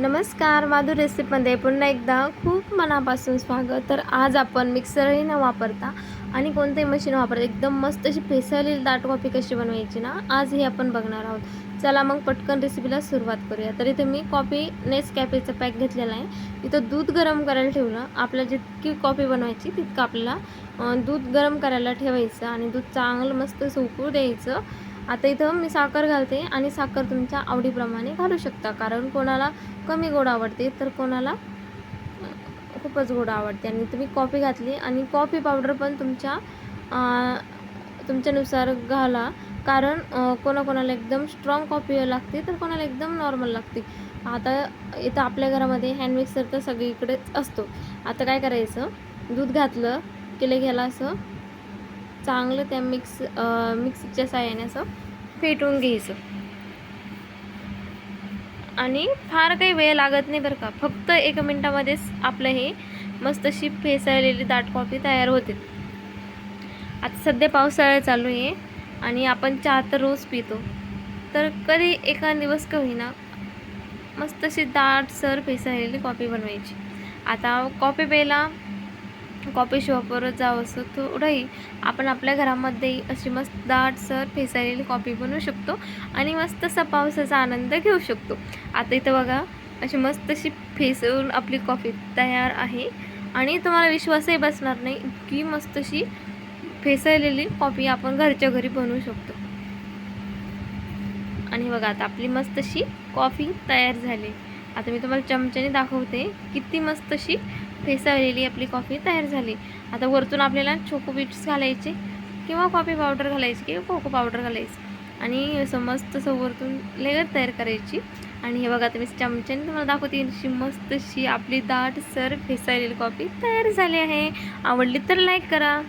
नमस्कार माधुर रेसिपीमध्ये पुन्हा एकदा खूप मनापासून स्वागत. तर आज आपण मिक्सरही न वापरता आणि कोणतेही मशीन वापरता एकदम मस्त अशी फेसळलेली दाट कॉफी कशी बनवायची ना आज हे आपण बघणार आहोत. चला मग पटकन रेसिपीला सुरुवात करूया. तर इथे मी कॉफी नेस कॅफेचं पॅक घेतलेला आहे. इथं दूध गरम करायला ठेवलं. आपल्याला जितकी कॉफी बनवायची तितकं आपल्याला दूध गरम करायला ठेवायचं आणि दूध चांगलं मस्त सुकू द्यायचं. आता इथं मी साखर घालते आणि साखर तुमच्या आवडीप्रमाणे घालू शकता. कारण कोणाला कमी गोड आवडते तर कोणाला खूपच गोड आवडते. आणि तुम्ही कॉफी घातली आणि कॉफी पावडर पण तुमच्या तुमच्यानुसार घाला. कारण कोणाकोणाला एकदम स्ट्रॉंग कॉफी लागते तर कोणाला एकदम नॉर्मल लागते. आता इथं आपल्या घरामध्ये हँड मिक्सर तर सगळीकडेच असतो. आता काय करायचं? दूध घातलं केलं घ्यायला असं चांगलं त्या मिक्स मिक्सच्या साह्याने असं फेटून घ्यायचं. आणि फार काही वेळ लागत नाही बरं का. फक्त एका मिनटामध्येच आपलं हे मस्त अशी फेसाळलेली दाट कॉफी तयार होते. आता सध्या पावसाळा चालू आहे आणि आपण चहा तर रोज पितो. तर कधी एका दिवस का होईना मस्त अशी दाट सर फेसाळलेली कॉफी बनवायची. आता कॉफी प्यायला कॉफी शॉपवर जावं असं थोडंही आपण आपल्या घरामध्ये अशी मस्त दाटसर फेसाळलेली कॉफी बनवू शकतो आणि मस्त असा पावसाचा आनंद घेऊ शकतो. आता इथं बघा अशी मस्त अशी फेसवून आपली कॉफी तयार आहे. आणि तुम्हाला विश्वासही बसणार नाही इतकी मस्त अशी फेसळलेली कॉफी आपण घरच्या घरी बनवू शकतो. आणि बघा आता आपली मस्त अशी कॉफी तयार झाली. आता मी तुम्हाला चमच्याने दाखवते. किती मस्त अशी फेसावलेली आपली कॉफी तयार झाली. आता वरतून आपल्याला छोको बीट्स घालायचे किंवा कॉफी पावडर घालायची किंवा कोको पावडर घालायची. आणि असं मस्त असं वरतून लेअर तयार करायची. आणि हे बघा आता मी चमच्याने तुम्हाला दाखवते. अशी मस्त अशी आपली दाट सर फेसाळलेली कॉफी तयार झाली आहे. आवडली तर लाईक करा.